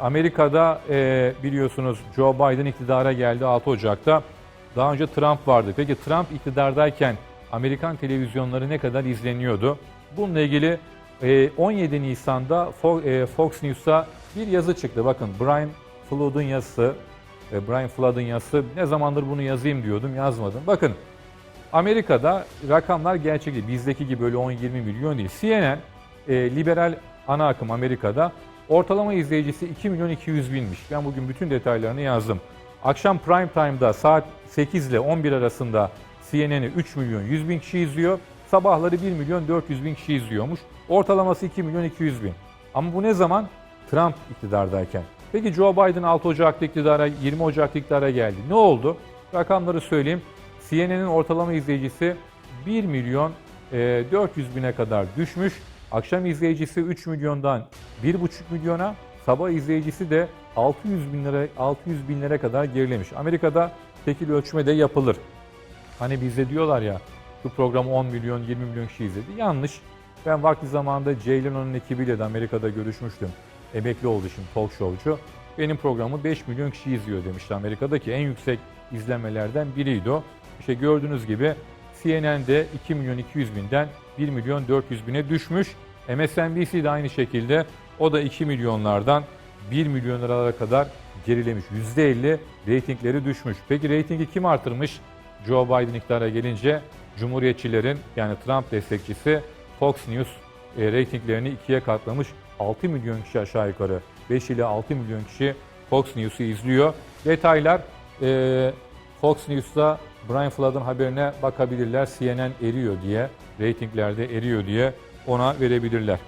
Amerika'da e, biliyorsunuz Joe Biden iktidara geldi 6 Ocak'ta. Daha önce Trump vardı. Peki Trump iktidardayken Amerikan televizyonları ne kadar izleniyordu? Bununla ilgili e, 17 Nisan'da Fo- e, Fox News'a bir yazı çıktı. Bakın Brian Flood'un yazısı, e, Brian Flood'un yazısı. Ne zamandır bunu yazayım diyordum, yazmadım. Bakın Amerika'da rakamlar gerçek değil. Bizdeki gibi böyle 10-20 milyon değil. CNN, e, liberal ana akım Amerika'da ortalama izleyicisi 2 milyon 200 binmiş. Ben bugün bütün detaylarını yazdım. Akşam prime time'da saat 8 ile 11 arasında CNN'i 3 milyon 100 bin kişi izliyor. Sabahları 1 milyon 400 bin kişi izliyormuş. Ortalaması 2 milyon 200 bin. Ama bu ne zaman? Trump iktidardayken. Peki Joe Biden 6 Ocak'ta iktidara, 20 Ocak'ta iktidara geldi. Ne oldu? Rakamları söyleyeyim. CNN'in ortalama izleyicisi 1 milyon e, 400 bine kadar düşmüş. Akşam izleyicisi 3 milyondan 1,5 milyona, sabah izleyicisi de 600 binlere 600 binlere kadar gerilemiş. Amerika'da tekil ölçme de yapılır. Hani bizde diyorlar ya şu programı 10 milyon 20 milyon kişi izledi. Yanlış. Ben vakti zamanında Leno'nun ekibiyle de Amerika'da görüşmüştüm. Emekli oldu şimdi talk showcu. Benim programı 5 milyon kişi izliyor demişti Amerika'daki en yüksek izlemelerden biriydi o. İşte gördüğünüz gibi CNN'de 2 milyon 200 binden 1 milyon 400 bine düşmüş. MSNBC de aynı şekilde o da 2 milyonlardan 1 milyon liralara kadar gerilemiş. %50 reytingleri düşmüş. Peki reytingi kim artırmış? Joe Biden iktidara gelince Cumhuriyetçilerin yani Trump destekçisi Fox News e, reytinglerini ikiye katlamış. 6 milyon kişi aşağı yukarı 5 ile 6 milyon kişi Fox News'u izliyor. Detaylar e, Fox News'ta Brian Flood'ın haberine bakabilirler. CNN eriyor diye, reytinglerde eriyor diye ona verebilirler.